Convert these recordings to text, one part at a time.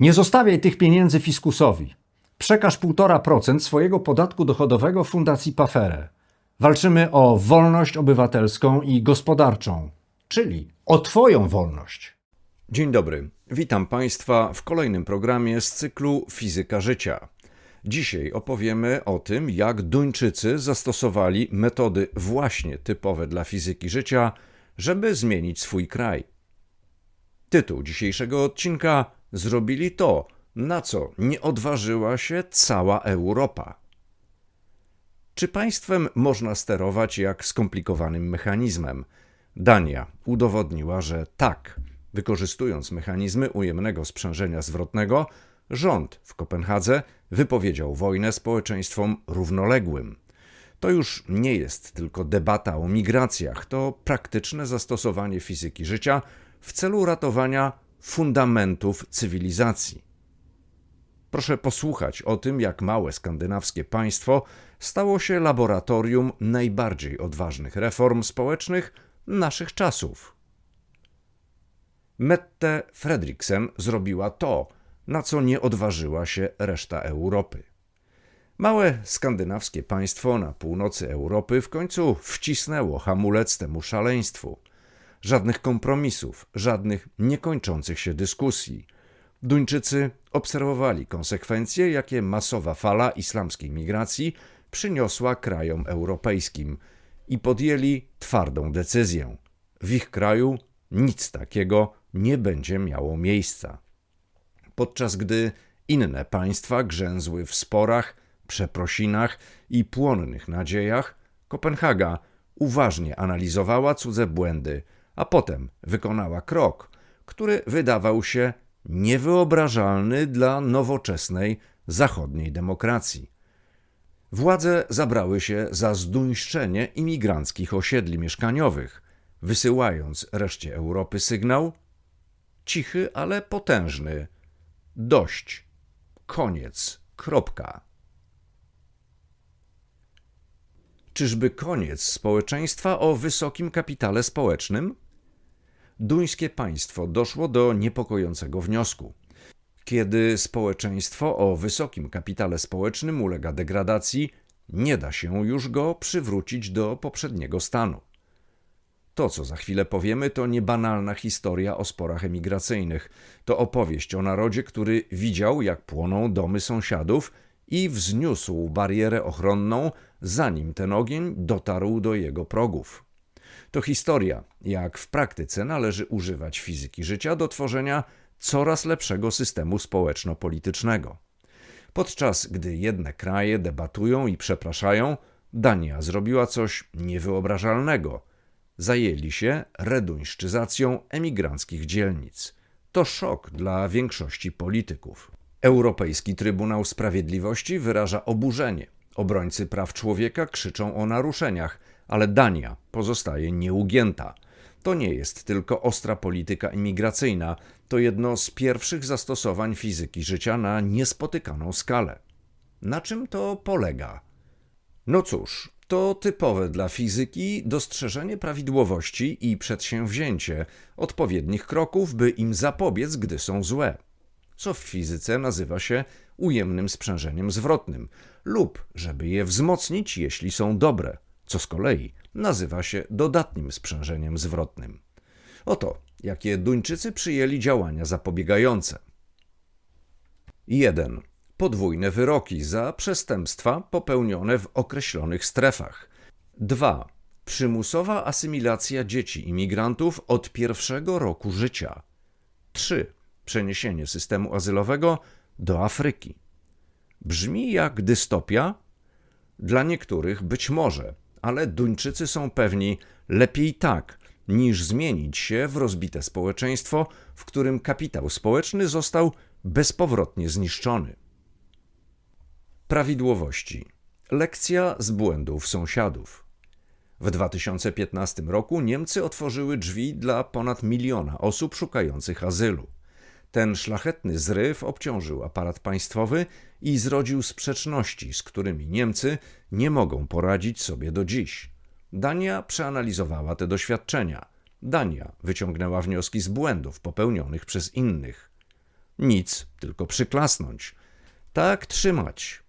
Nie zostawiaj tych pieniędzy fiskusowi. Przekaż 1,5% swojego podatku dochodowego Fundacji Pafere. Walczymy o wolność obywatelską i gospodarczą, czyli o Twoją wolność. Dzień dobry, witam Państwa w kolejnym programie z cyklu Fizyka Życia. Dzisiaj opowiemy o tym, jak Duńczycy zastosowali metody właśnie typowe dla fizyki życia, żeby zmienić swój kraj. Tytuł dzisiejszego odcinka Zrobili to, na co nie odważyła się cała Europa. Czy państwem można sterować jak skomplikowanym mechanizmem? Dania udowodniła, że tak. Wykorzystując mechanizmy ujemnego sprzężenia zwrotnego, rząd w Kopenhadze wypowiedział wojnę społeczeństwom równoległym. To już nie jest tylko debata o migracjach, to praktyczne zastosowanie fizyki życia w celu ratowania fundamentów cywilizacji. Proszę posłuchać o tym, jak małe skandynawskie państwo stało się laboratorium najbardziej odważnych reform społecznych naszych czasów. Mette Fredriksen zrobiła to, na co nie odważyła się reszta Europy. Małe skandynawskie państwo na północy Europy w końcu wcisnęło hamulec temu szaleństwu. Żadnych kompromisów, żadnych niekończących się dyskusji. Duńczycy obserwowali konsekwencje, jakie masowa fala islamskiej migracji przyniosła krajom europejskim i podjęli twardą decyzję. W ich kraju nic takiego nie będzie miało miejsca. Podczas gdy inne państwa grzęzły w sporach, przeprosinach i płonnych nadziejach, Kopenhaga uważnie analizowała cudze błędy, a potem wykonała krok, który wydawał się niewyobrażalny dla nowoczesnej zachodniej demokracji. Władze zabrały się za zduńszczenie imigranckich osiedli mieszkaniowych, wysyłając reszcie Europy sygnał cichy, ale potężny: dość, koniec, kropka. Czyżby koniec społeczeństwa o wysokim kapitale społecznym? Duńskie państwo doszło do niepokojącego wniosku. Kiedy społeczeństwo o wysokim kapitale społecznym ulega degradacji, nie da się już go przywrócić do poprzedniego stanu. To, co za chwilę powiemy, to niebanalna historia o sporach emigracyjnych. To opowieść o narodzie, który widział, jak płoną domy sąsiadów i wzniósł barierę ochronną, zanim ten ogień dotarł do jego progów. To historia, jak w praktyce należy używać fizyki życia do tworzenia coraz lepszego systemu społeczno-politycznego. Podczas gdy jedne kraje debatują i przepraszają, Dania zrobiła coś niewyobrażalnego. Zajęli się reduńszczyzacją emigranckich dzielnic. To szok dla większości polityków. Europejski Trybunał Sprawiedliwości wyraża oburzenie. Obrońcy praw człowieka krzyczą o naruszeniach, ale Dania pozostaje nieugięta. To nie jest tylko ostra polityka imigracyjna, to jedno z pierwszych zastosowań fizyki życia na niespotykaną skalę. Na czym to polega? No cóż, to typowe dla fizyki dostrzeżenie prawidłowości i przedsięwzięcie odpowiednich kroków, by im zapobiec, gdy są złe co w fizyce nazywa się ujemnym sprzężeniem zwrotnym, lub żeby je wzmocnić, jeśli są dobre, co z kolei nazywa się dodatnim sprzężeniem zwrotnym. Oto, jakie Duńczycy przyjęli działania zapobiegające. 1. Podwójne wyroki za przestępstwa popełnione w określonych strefach. 2. Przymusowa asymilacja dzieci imigrantów od pierwszego roku życia. 3 przeniesienie systemu azylowego do Afryki. Brzmi jak dystopia? Dla niektórych być może, ale Duńczycy są pewni lepiej tak, niż zmienić się w rozbite społeczeństwo, w którym kapitał społeczny został bezpowrotnie zniszczony. Prawidłowości. Lekcja z błędów sąsiadów. W 2015 roku Niemcy otworzyły drzwi dla ponad miliona osób szukających azylu. Ten szlachetny zryw obciążył aparat państwowy i zrodził sprzeczności, z którymi Niemcy nie mogą poradzić sobie do dziś. Dania przeanalizowała te doświadczenia. Dania wyciągnęła wnioski z błędów popełnionych przez innych. Nic, tylko przyklasnąć. Tak trzymać.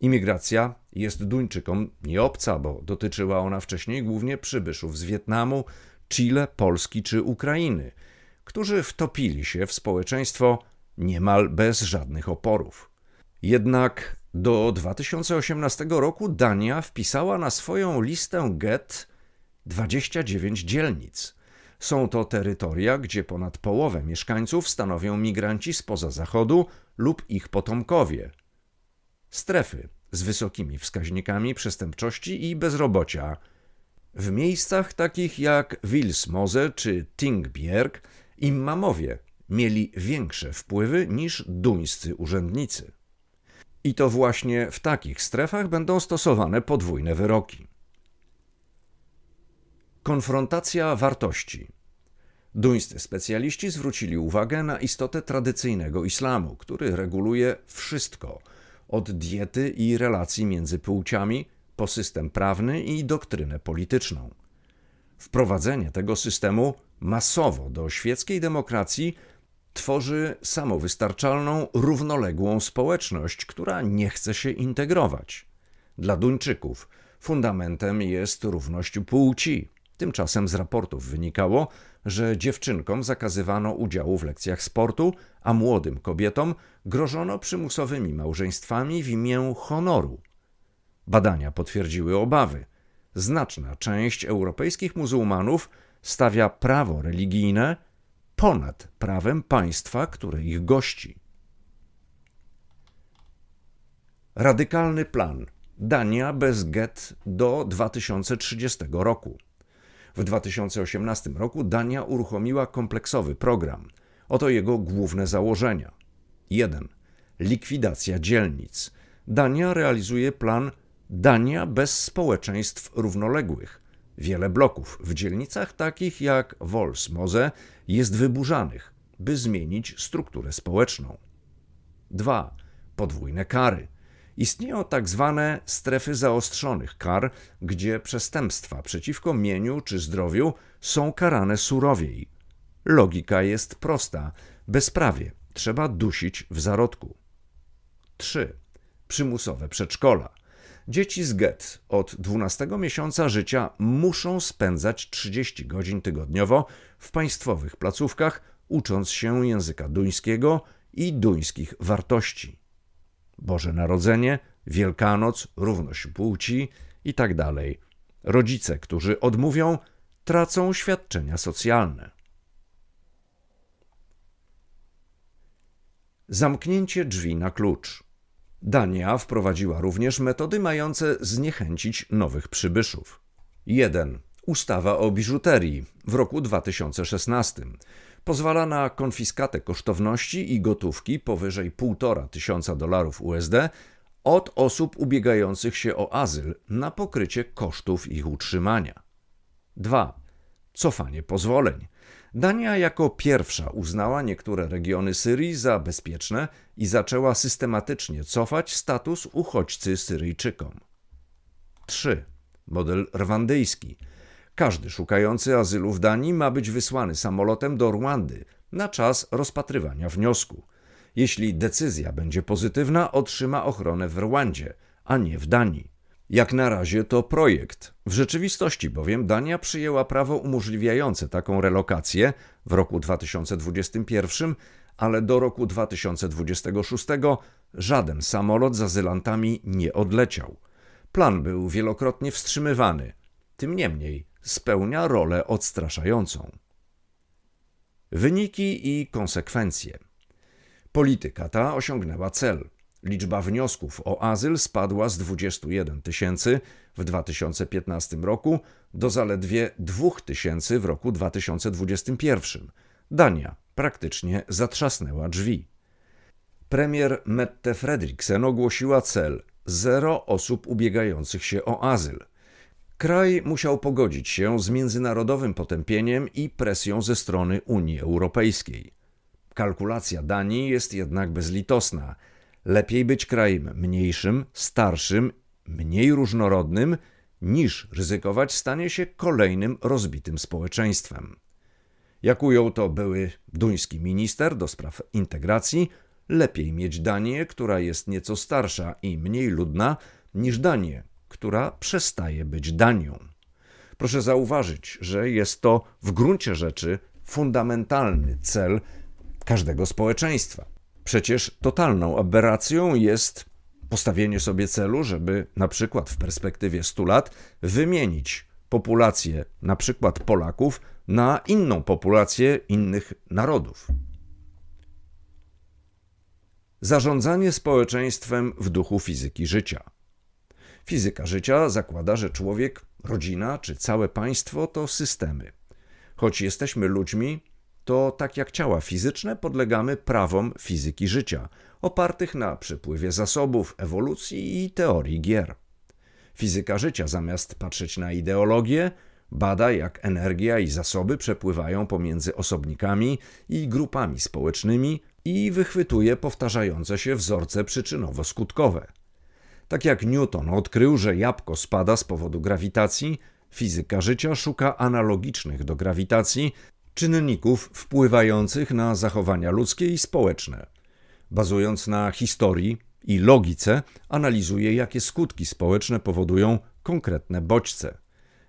Imigracja jest Duńczykom nie obca, bo dotyczyła ona wcześniej głównie przybyszów z Wietnamu, Chile, Polski czy Ukrainy, którzy wtopili się w społeczeństwo niemal bez żadnych oporów. Jednak do 2018 roku Dania wpisała na swoją listę GET 29 dzielnic. Są to terytoria, gdzie ponad połowę mieszkańców stanowią migranci spoza Zachodu lub ich potomkowie. Strefy z wysokimi wskaźnikami przestępczości i bezrobocia. W miejscach takich jak Wilsmoze czy Tingbjerg imamowie mieli większe wpływy niż duńscy urzędnicy. I to właśnie w takich strefach będą stosowane podwójne wyroki. Konfrontacja wartości. Duńscy specjaliści zwrócili uwagę na istotę tradycyjnego islamu, który reguluje wszystko od diety i relacji między płciami po system prawny i doktrynę polityczną. Wprowadzenie tego systemu masowo do świeckiej demokracji tworzy samowystarczalną, równoległą społeczność, która nie chce się integrować. Dla Duńczyków fundamentem jest równość płci. Tymczasem z raportów wynikało, że dziewczynkom zakazywano udziału w lekcjach sportu, a młodym kobietom grożono przymusowymi małżeństwami w imię honoru. Badania potwierdziły obawy. Znaczna część europejskich muzułmanów stawia prawo religijne ponad prawem państwa, które ich gości. Radykalny plan Dania bez get do 2030 roku. W 2018 roku Dania uruchomiła kompleksowy program. Oto jego główne założenia. 1. Likwidacja dzielnic. Dania realizuje plan Dania bez społeczeństw równoległych. Wiele bloków w dzielnicach takich jak Wolsmoze jest wyburzanych, by zmienić strukturę społeczną. 2. Podwójne kary. Istnieją tak zwane strefy zaostrzonych kar, gdzie przestępstwa przeciwko mieniu czy zdrowiu są karane surowiej. Logika jest prosta: bezprawie trzeba dusić w zarodku. 3. Przymusowe przedszkola. Dzieci z get od 12 miesiąca życia muszą spędzać 30 godzin tygodniowo w państwowych placówkach, ucząc się języka duńskiego i duńskich wartości. Boże Narodzenie, Wielkanoc, równość płci itd. Rodzice, którzy odmówią, tracą świadczenia socjalne. Zamknięcie drzwi na klucz. Dania wprowadziła również metody mające zniechęcić nowych przybyszów. 1. Ustawa o biżuterii w roku 2016 pozwala na konfiskatę kosztowności i gotówki powyżej 1,5 tysiąca dolarów USD od osób ubiegających się o azyl na pokrycie kosztów ich utrzymania. 2. Cofanie pozwoleń. Dania jako pierwsza uznała niektóre regiony Syrii za bezpieczne i zaczęła systematycznie cofać status uchodźcy Syryjczykom. 3. Model rwandyjski. Każdy szukający azylu w Danii ma być wysłany samolotem do Rwandy na czas rozpatrywania wniosku. Jeśli decyzja będzie pozytywna, otrzyma ochronę w Rwandzie, a nie w Danii. Jak na razie to projekt. W rzeczywistości bowiem Dania przyjęła prawo umożliwiające taką relokację w roku 2021, ale do roku 2026 żaden samolot z azylantami nie odleciał. Plan był wielokrotnie wstrzymywany. Tym niemniej spełnia rolę odstraszającą. Wyniki i konsekwencje. Polityka ta osiągnęła cel. Liczba wniosków o azyl spadła z 21 tysięcy w 2015 roku do zaledwie 2 tysięcy w roku 2021. Dania praktycznie zatrzasnęła drzwi. Premier Mette Fredriksen ogłosiła cel zero osób ubiegających się o azyl. Kraj musiał pogodzić się z międzynarodowym potępieniem i presją ze strony Unii Europejskiej. Kalkulacja Danii jest jednak bezlitosna. Lepiej być krajem mniejszym, starszym, mniej różnorodnym, niż ryzykować stanie się kolejnym rozbitym społeczeństwem. Jak ujął to były duński minister do spraw integracji, lepiej mieć Danię, która jest nieco starsza i mniej ludna, niż Danię, która przestaje być Danią. Proszę zauważyć, że jest to w gruncie rzeczy fundamentalny cel każdego społeczeństwa. Przecież totalną aberracją jest postawienie sobie celu, żeby na przykład w perspektywie 100 lat wymienić populację na przykład Polaków na inną populację innych narodów. Zarządzanie społeczeństwem w duchu fizyki życia. Fizyka życia zakłada, że człowiek, rodzina czy całe państwo to systemy. Choć jesteśmy ludźmi, to tak jak ciała fizyczne podlegamy prawom fizyki życia, opartych na przepływie zasobów, ewolucji i teorii gier. Fizyka życia, zamiast patrzeć na ideologię, bada jak energia i zasoby przepływają pomiędzy osobnikami i grupami społecznymi i wychwytuje powtarzające się wzorce przyczynowo-skutkowe. Tak jak Newton odkrył, że jabłko spada z powodu grawitacji, fizyka życia szuka analogicznych do grawitacji czynników wpływających na zachowania ludzkie i społeczne. Bazując na historii i logice, analizuje, jakie skutki społeczne powodują konkretne bodźce.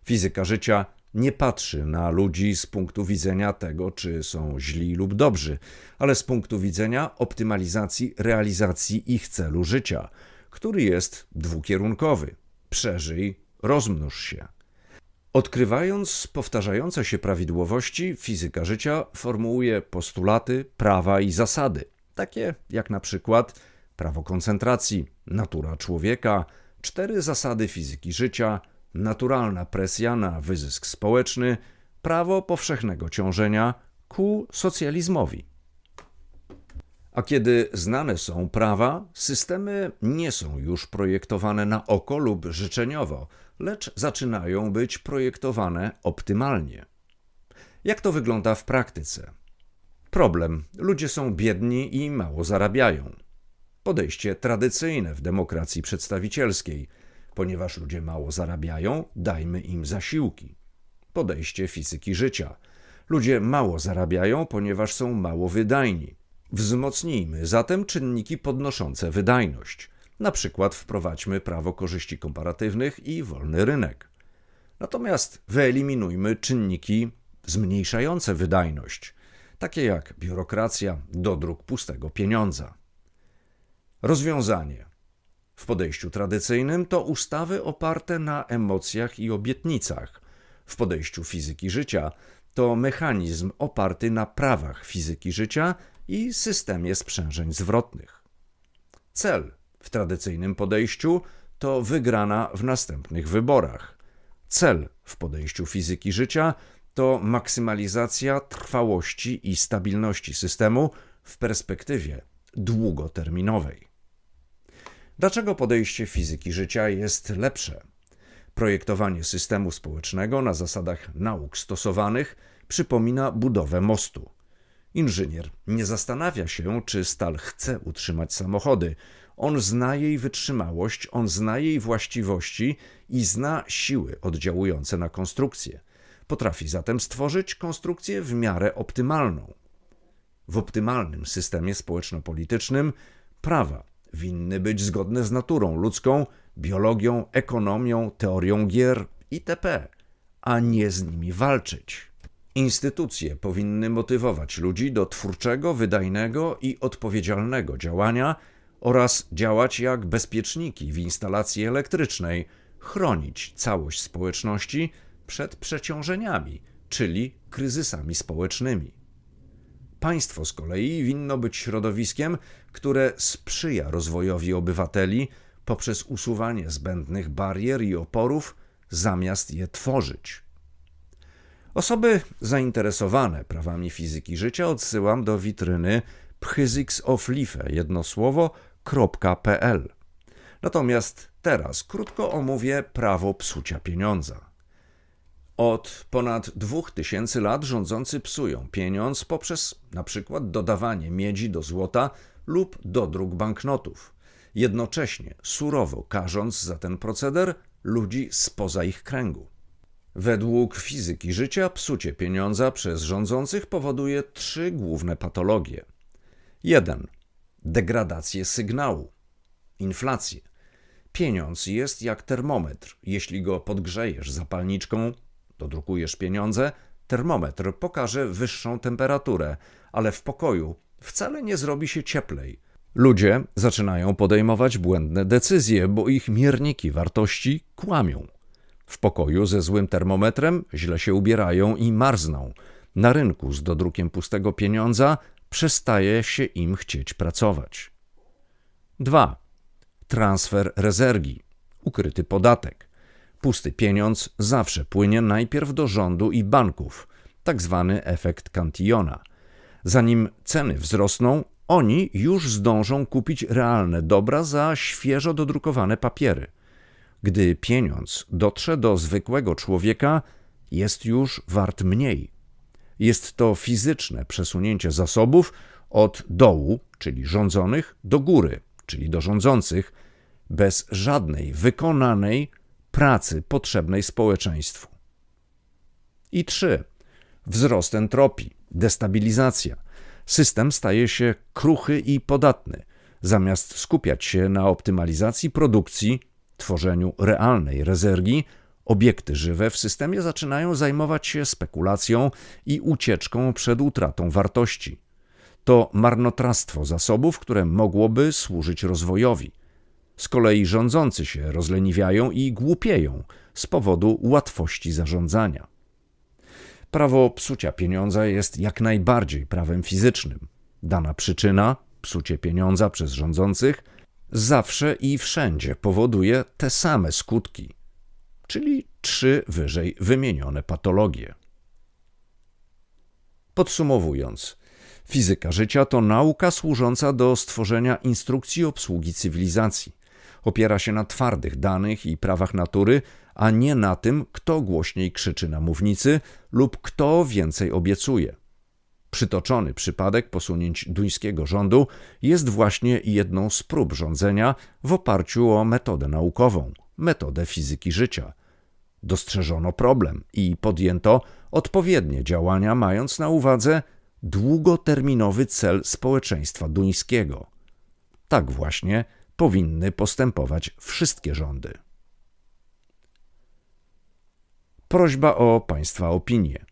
Fizyka życia nie patrzy na ludzi z punktu widzenia tego, czy są źli lub dobrzy, ale z punktu widzenia optymalizacji realizacji ich celu życia, który jest dwukierunkowy: przeżyj, rozmnóż się. Odkrywając powtarzające się prawidłowości, fizyka życia formułuje postulaty, prawa i zasady, takie jak na przykład prawo koncentracji, natura człowieka, cztery zasady fizyki życia, naturalna presja na wyzysk społeczny, prawo powszechnego ciążenia ku socjalizmowi. A kiedy znane są prawa, systemy nie są już projektowane na oko lub życzeniowo, lecz zaczynają być projektowane optymalnie. Jak to wygląda w praktyce? Problem: ludzie są biedni i mało zarabiają. Podejście tradycyjne w demokracji przedstawicielskiej. Ponieważ ludzie mało zarabiają, dajmy im zasiłki. Podejście fizyki życia. Ludzie mało zarabiają, ponieważ są mało wydajni. Wzmocnijmy zatem czynniki podnoszące wydajność. Na przykład wprowadźmy prawo korzyści komparatywnych i wolny rynek. Natomiast wyeliminujmy czynniki zmniejszające wydajność, takie jak biurokracja, dodruk pustego pieniądza. Rozwiązanie. W podejściu tradycyjnym to ustawy oparte na emocjach i obietnicach. W podejściu fizyki życia to mechanizm oparty na prawach fizyki życia i systemie sprzężeń zwrotnych. Cel w tradycyjnym podejściu to wygrana w następnych wyborach. Cel w podejściu fizyki życia to maksymalizacja trwałości i stabilności systemu w perspektywie długoterminowej. Dlaczego podejście fizyki życia jest lepsze? Projektowanie systemu społecznego na zasadach nauk stosowanych przypomina budowę mostu. Inżynier nie zastanawia się, czy stal chce utrzymać samochody. On zna jej wytrzymałość, on zna jej właściwości i zna siły oddziałujące na konstrukcję. Potrafi zatem stworzyć konstrukcję w miarę optymalną. W optymalnym systemie społeczno-politycznym prawa winny być zgodne z naturą ludzką, biologią, ekonomią, teorią gier itp., a nie z nimi walczyć. Instytucje powinny motywować ludzi do twórczego, wydajnego i odpowiedzialnego działania oraz działać jak bezpieczniki w instalacji elektrycznej, chronić całość społeczności przed przeciążeniami, czyli kryzysami społecznymi. Państwo z kolei winno być środowiskiem, które sprzyja rozwojowi obywateli poprzez usuwanie zbędnych barier i oporów, zamiast je tworzyć. Osoby zainteresowane prawami fizyki życia odsyłam do witryny Physics of Life, jedno słowo.pl. Natomiast teraz krótko omówię prawo psucia pieniądza. Od ponad 2000 lat rządzący psują pieniądz poprzez na przykład dodawanie miedzi do złota lub dodruk banknotów, jednocześnie surowo karząc za ten proceder ludzi spoza ich kręgu. Według fizyki życia psucie pieniądza przez rządzących powoduje trzy główne patologie. 1. Degradację sygnału, inflację. Pieniądz jest jak termometr. Jeśli go podgrzejesz zapalniczką, dodrukujesz pieniądze, termometr pokaże wyższą temperaturę, ale w pokoju wcale nie zrobi się cieplej. Ludzie zaczynają podejmować błędne decyzje, bo ich mierniki wartości kłamią. W pokoju ze złym termometrem źle się ubierają i marzną. Na rynku z dodrukiem pustego pieniądza przestaje się im chcieć pracować. 2. Transfer rezergi, ukryty podatek. Pusty pieniądz zawsze płynie najpierw do rządu i banków, tak zwany efekt Cantillona. Zanim ceny wzrosną, oni już zdążą kupić realne dobra za świeżo dodrukowane papiery. Gdy pieniądz dotrze do zwykłego człowieka, jest już wart mniej. Jest to fizyczne przesunięcie zasobów od dołu, czyli rządzonych, do góry, czyli do rządzących, bez żadnej wykonanej pracy potrzebnej społeczeństwu. I trzy. Wzrost entropii, destabilizacja. System staje się kruchy i podatny. Zamiast skupiać się na optymalizacji produkcji, tworzeniu realnej rezergi, obiekty żywe w systemie zaczynają zajmować się spekulacją i ucieczką przed utratą wartości. To marnotrawstwo zasobów, które mogłoby służyć rozwojowi. Z kolei rządzący się rozleniwiają i głupieją z powodu łatwości zarządzania. Prawo psucia pieniądza jest jak najbardziej prawem fizycznym. Dana przyczyna, psucie pieniądza przez rządzących, zawsze i wszędzie powoduje te same skutki, czyli trzy wyżej wymienione patologie. Podsumowując, fizyka życia to nauka służąca do stworzenia instrukcji obsługi cywilizacji. Opiera się na twardych danych i prawach natury, a nie na tym, kto głośniej krzyczy na mównicy lub kto więcej obiecuje. Przytoczony przypadek posunięć duńskiego rządu jest właśnie jedną z prób rządzenia w oparciu o metodę naukową, metodę fizyki życia. Dostrzeżono problem i podjęto odpowiednie działania, mając na uwadze długoterminowy cel społeczeństwa duńskiego. Tak właśnie powinny postępować wszystkie rządy. Prośba o Państwa opinię.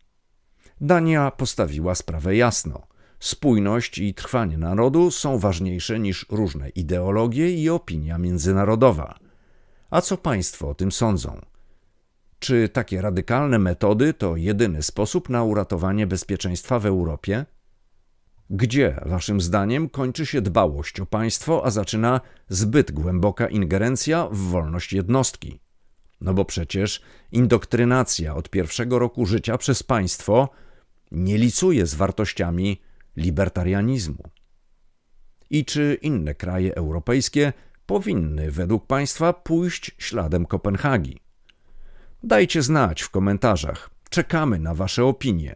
Dania postawiła sprawę jasno. Spójność i trwanie narodu są ważniejsze niż różne ideologie i opinia międzynarodowa. A co Państwo o tym sądzą? Czy takie radykalne metody to jedyny sposób na uratowanie bezpieczeństwa w Europie? Gdzie, Waszym zdaniem, kończy się dbałość o państwo, a zaczyna zbyt głęboka ingerencja w wolność jednostki? No bo przecież indoktrynacja od pierwszego roku życia przez państwo nie licuje z wartościami libertarianizmu. I czy inne kraje europejskie powinny według Państwa pójść śladem Kopenhagi? Dajcie znać w komentarzach. Czekamy na Wasze opinie.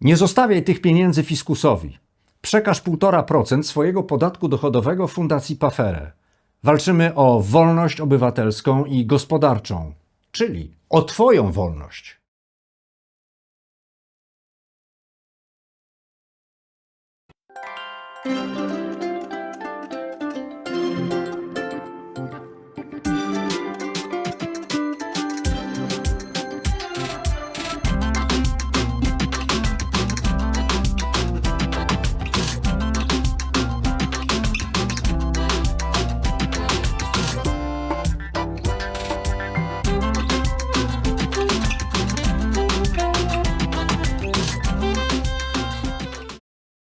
Nie zostawiaj tych pieniędzy fiskusowi. Przekaż 1,5% swojego podatku dochodowego Fundacji Pafere. Walczymy o wolność obywatelską i gospodarczą, czyli o Twoją wolność.